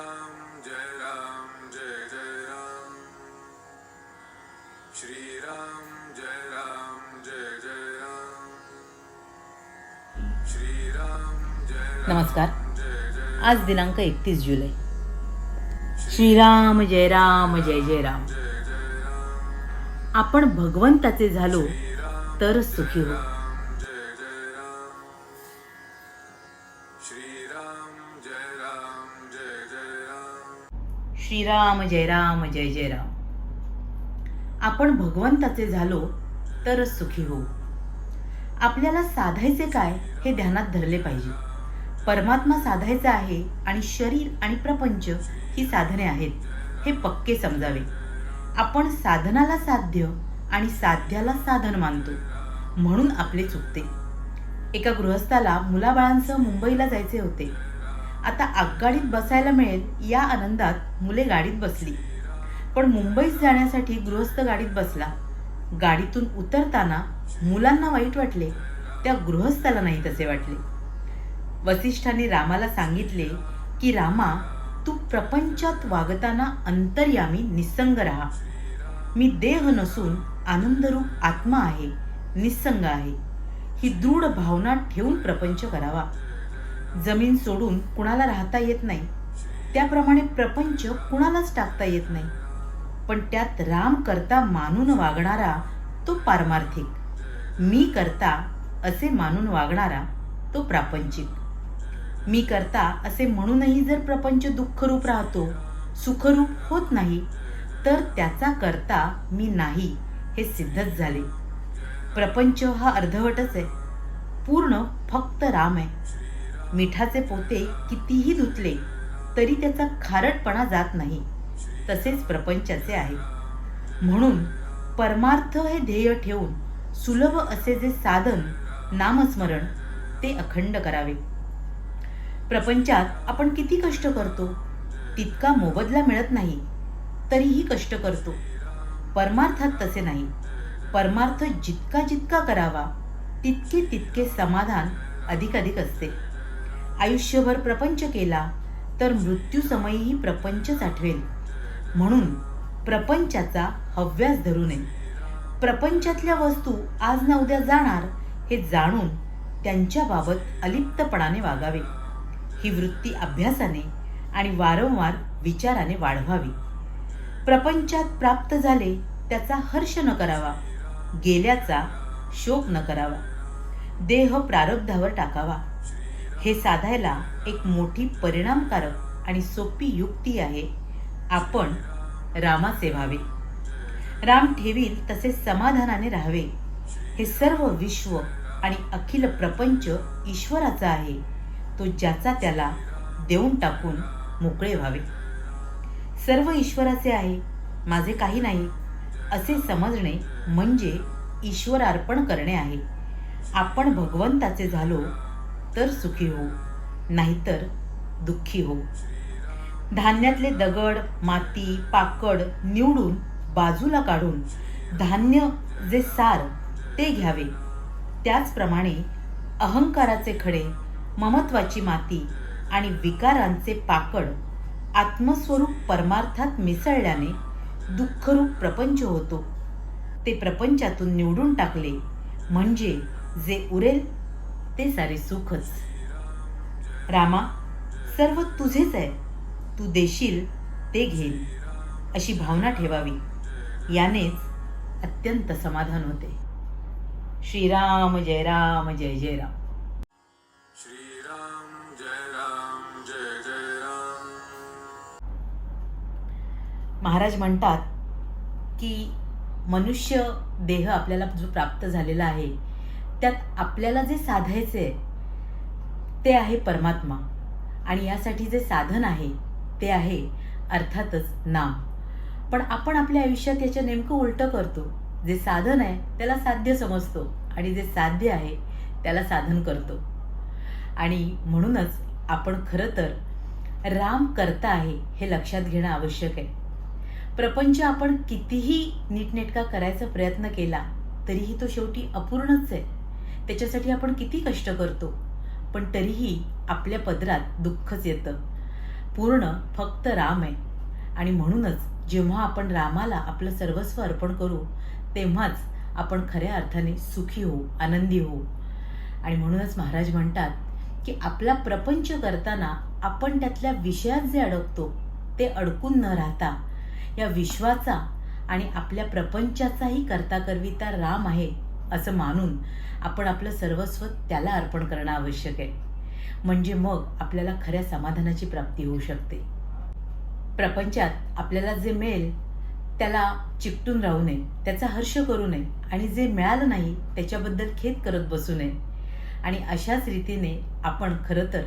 श्रीराम जय राम जय जय राम श्रीराम जय राम जय जय राम श्रीराम जय राम नमस्कार आज दिनांक एकतीस जुलै. श्रीराम जय राम जय जय राम जय जय राम आपण भगवंताचे झालो तर सुखी हो श्रीराम जय राम जय जय राम. आपण भगवंताचे झालो तरच सुखी होऊ. आपल्याला साधायचे काय हे ध्यानात धरले पाहिजे. परमात्मा साधायचा आहे आणि शरीर आणि प्रपंच ही साधने आहेत हे पक्के समजावे. आपण साधनाला साध्य आणि साध्याला साधन मानतो म्हणून आपले चुकते. एका गृहस्थाला मुलाबाळांसह मुंबईला जायचे होते. आता आगगाडीत बसायला मिळेल या आनंदात मुले गाडीत बसली. पण मुंबईत जाण्यासाठी गृहस्थ गाडीत बसला. गाडीतून उतरताना मुलांना वाईट वाटले. त्या गृहस्थाला नाही तसे वाटले. वसिष्ठांनी रामाला सांगितले की रामा तू प्रपंचात वागताना अंतर्यामी निसंग राहा. मी देह नसून आनंदरूप आत्मा आहे निसंग आहे. ही दृढ भावना ठेवून प्रपंच करावा. जमीन सोडून कुणाला राहता येत नाही. त्याप्रमाणे प्रपंच कुणालाच टाकता येत नाही. पण त्यात राम करता मानून वागणारा तो पारमार्थिक. मी करता असे मानून वागणारा तो प्रापंचिक. मी करता असे म्हणूनही जर प्रपंच दुःखरूप राहतो सुखरूप होत नाही तर त्याचा करता मी नाही हे सिद्धच झाले. प्रपंच हा अर्धवटच आहे. पूर्ण फक्त राम आहे. मिठाचे पोते कितीही धुतले तरी त्याचा खारटपणा जात नाही. तसेच प्रपंचाचे आहे. म्हणून परमार्थ हे ध्येय ठेवून सुलभ असे जे साधन नामस्मरण ते अखंड करावे. प्रपंचात आपण किती कष्ट करतो तितका मोबदला मिळत नाही तरीही कष्ट करतो. परमार्थात तसे नाही. परमार्थ जितका जितका करावा तितके तितके समाधान अधिकाधिक असते. आयुष्यभर प्रपंच केला तर मृत्यूसमयीही प्रपंचच आठवेल म्हणून प्रपंचाचा हव्यास धरू नये. प्रपंचातल्या वस्तू आज ना उद्या जाणार हे जाणून त्यांच्याबाबत अलिप्तपणाने वागावे. ही वृत्ती अभ्यासाने आणि वारंवार विचाराने वाढवावी. प्रपंचात प्राप्त झाले त्याचा हर्ष न करावा गेल्याचा शोक न करावा. देह प्रारब्धावर टाकावा. हे साधायला एक मोठी परिणामकारक आणि सोपी युक्ती आहे. आपण रामाचे व्हावे राम ठेवील तसे समाधानाने राहावे. हे सर्व विश्व आणि अखिल प्रपंच ईश्वराचा आहे. तो ज्याचा त्याला देऊन टाकून मोकळे व्हावे. सर्व ईश्वराचे आहे. माझे काही नाही. असे समजणे म्हणजे ईश्वर अर्पण करणे आहे. आपण भगवंताचे झालो तर सुखी हो नाहीतर दुःखी हो धान्यातले दगड माती पाकड निवडून बाजूला काढून धान्य जे सार ते घ्यावे. त्याचप्रमाणे अहंकाराचे खडे ममत्वाची माती आणि विकारांचे पाकड आत्मस्वरूप परमार्थात मिसळल्याने दुःखरूप प्रपंच होतो. ते प्रपंचातून निवडून टाकले म्हणजे जे उरेल ते सारे सुखच. रामा सर्व तुझेच आहे. तू देशील ते घेईल अशी भावना ठेवावी. यानेच अत्यंत समाधान होते. श्रीराम जय राम जय जय राम. श्रीराम जय राम जय जय राम. महाराज म्हणतात की मनुष्य देह आपल्याला जो प्राप्त झालेला आहे त्यात आपल्याला जे साधायचे आहे, ते आहे परमात्मा. आणि यासाठी जे साधन आहे ते आहे अर्थातच नाम. पण आपण आपल्या आयुष्यात याच्या नेमकं उलटं करतो. जे साधन आहे त्याला साध्य समजतो. आणि जे साध्य आहे त्याला साधन करतो. आणि म्हणूनच आपण खरं तर राम करता आहे हे लक्षात घेणं आवश्यक आहे. प्रपंच आपण कितीही नीटनेटका करायचा प्रयत्न केला तरीही तो शेवटी अपूर्णच आहे. त्याच्यासाठी आपण किती कष्ट करतो? पण तरीही आपल्या पदरात दुःखच येतं. पूर्ण फक्त राम आहे. आणि म्हणूनच जेव्हा आपण रामाला आपलं सर्वस्व अर्पण करू तेव्हाच आपण खऱ्या अर्थाने सुखी होऊ आनंदी होऊ. आणि म्हणूनच महाराज म्हणतात की आपला प्रपंच करताना आपण त्यातल्या विषयात जे अडकतो ते अडकून न राहता या विश्वाचा आणि आपल्या प्रपंचाचाही करता करविता राम आहे असं मानून आपण आपलं सर्वस्व त्याला अर्पण करणं आवश्यक आहे. म्हणजे मग आपल्याला खऱ्या समाधानाची प्राप्ती होऊ शकते. प्रपंचात आपल्याला जे मिळेल त्याला चिकटून राहू नये त्याचा हर्ष करू नये आणि जे मिळालं नाही त्याच्याबद्दल खेद करत बसू नये. आणि अशाच रीतीने आपण खरं तर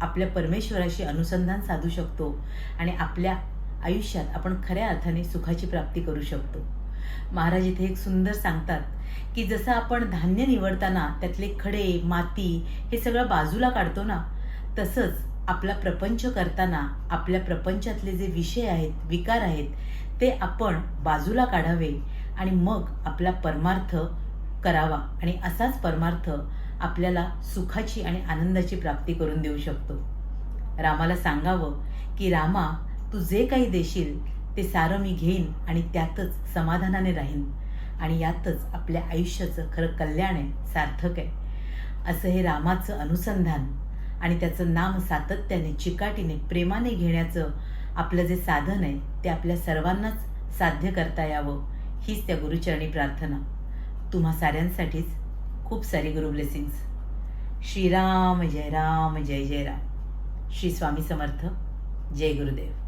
आपल्या परमेश्वराशी अनुसंधान साधू शकतो आणि आपल्या आयुष्यात आपण खऱ्या अर्थाने सुखाची प्राप्ती करू शकतो. महाराज इथे एक सुंदर सांगतात की जसं आपण धान्य निवडताना त्यातले खडे माती हे सगळं बाजूला काढतो ना तसंच आपला प्रपंच करताना आपल्या प्रपंचातले जे विषय आहेत विकार आहेत ते आपण बाजूला काढावे आणि मग आपला परमार्थ करावा आणि असाच परमार्थ आपल्याला सुखाची आणि आनंदाची प्राप्ती करून देऊ शकतो. रामाला सांगावं की रामा तू जे काही देशील ते सारं मी घेईन आणि त्यातच समाधानाने राहीन. आणि यातच आपल्या आयुष्याचं खरं कल्याण आहे सार्थक आहे. असं हे रामाचं अनुसंधान आणि त्याचं नाम सातत्याने चिकाटीने प्रेमाने घेण्याचं आपलं जे साधन आहे ते आपल्या सर्वांनाच साध्य करता यावं हीच त्या गुरुचरणी प्रार्थना. तुम्हा साऱ्यांसाठीच खूप सारी गुरु ब्लेसिंग्स. श्रीराम जय राम जय जय राम. श्री स्वामी समर्थ. जय गुरुदेव.